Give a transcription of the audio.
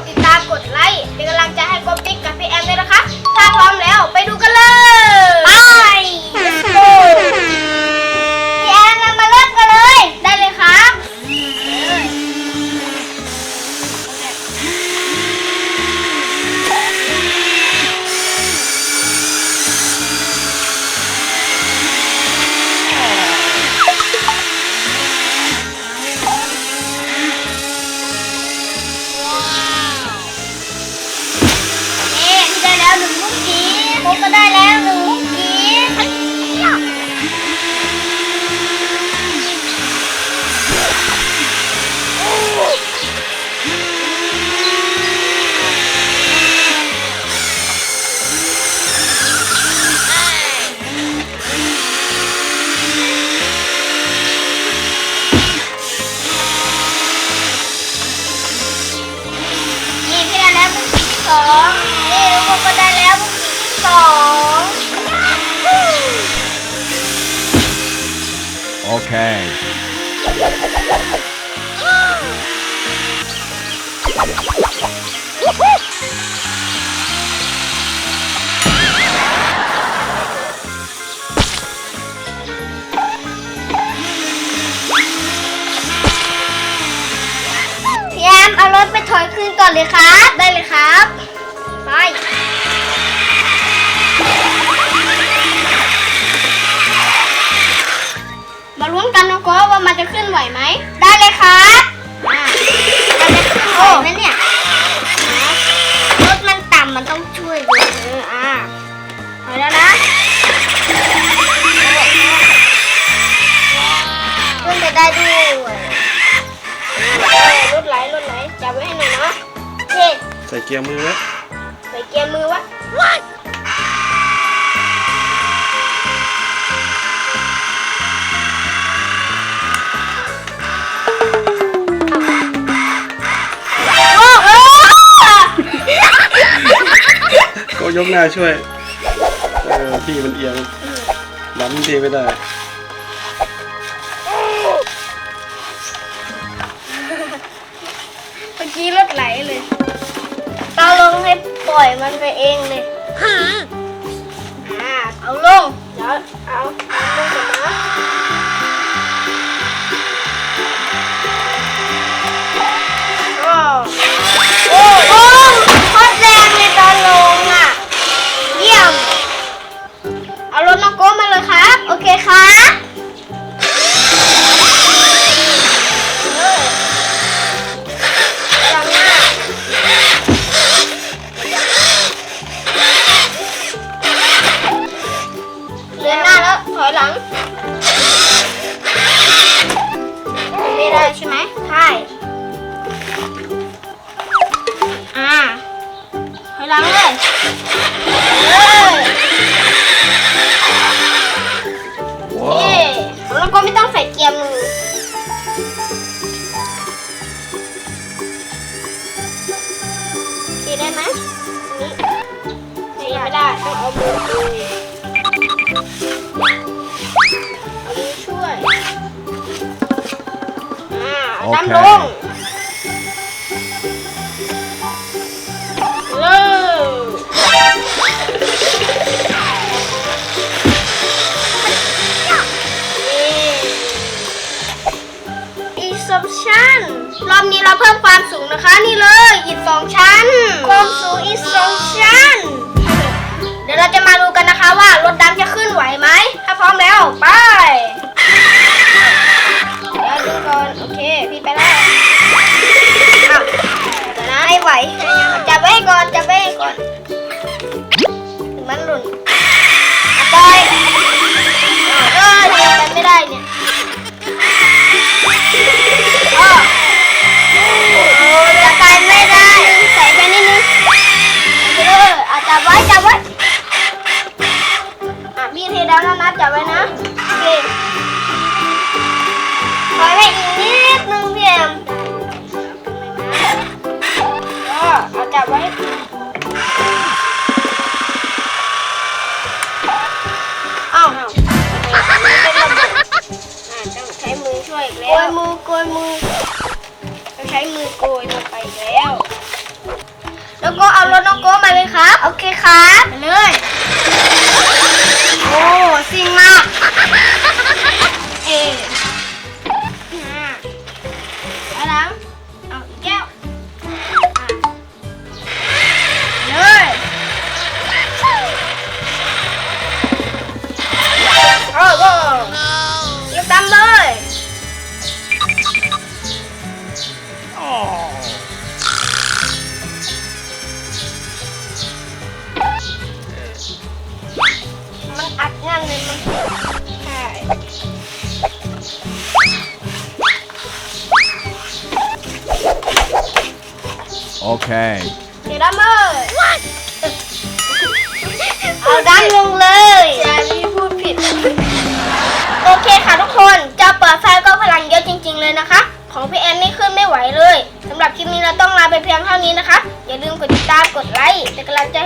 ดติดตามกดไลค์เป็นกำลังใจ Okay. พี่แอมเอารถไปถอยคืนก่อนเลยครับ ได้เลยครับ ลรถไหลจับไว้ให้หน่อยนะโอเคใส่เกียร์มือไว้ใส่เกียร์มือวะโอ้โหก็ยกหน้าช่วยเออที่มันเอียงดันทีไม่ได้ ล่อยมันไปเองเลยอ่าเอาลงเดี๋ยวเอาเอาลงก่อนนะโอ้โอ้โอ้โคตรแรงเลยตอนลงอะ เยี่ยม เอารถน้องโก้มาเลยครับ โอเคครับ อยหลัง ไม่ได้ใช่ไหมใช่อ่าถอยหลังเลยเออว้าเย่แล้วก็ไม่ต้องใส่เกียร์มือดีได้ไหมอันนี้ไม่ได้ ต้องเอามือดู ดำลงเลยอีกสองชั้นรอบนี้เราเพิ่มความสูงนะคะ ไหวจับไว้ก่อนจับไว้ก่อนมันหล่นอะปล่อยอ้าวเออทำไมกันไม่ได้เนี่ย จับไว้อ้าวเป็นระบบอ่าต้องใช้มือช่วยอีกแล้วโกยมือโกยมือ ต้องใช้มือโกยลงไปอีกแล้ว แล้วก็เอารถน้องโก้มาเลยครับ โอเคครับ ไปเลย Okay. เดี๋ยวดำเลยเอาดำลงเลยอย่ามีพูดผิด โอเคค่ะทุกคนจะเปิดไฟก็พลังเยอะจริง ๆ เลยนะคะ ของพี่แอนนี่ขึ้นไม่ไหวเลยสำหรับคลิปนี้เราต้องลาไปเพียงเท่านี้นะคะ อย่าลืมกดติดตามกดไลค์เป็นกำลังใจให้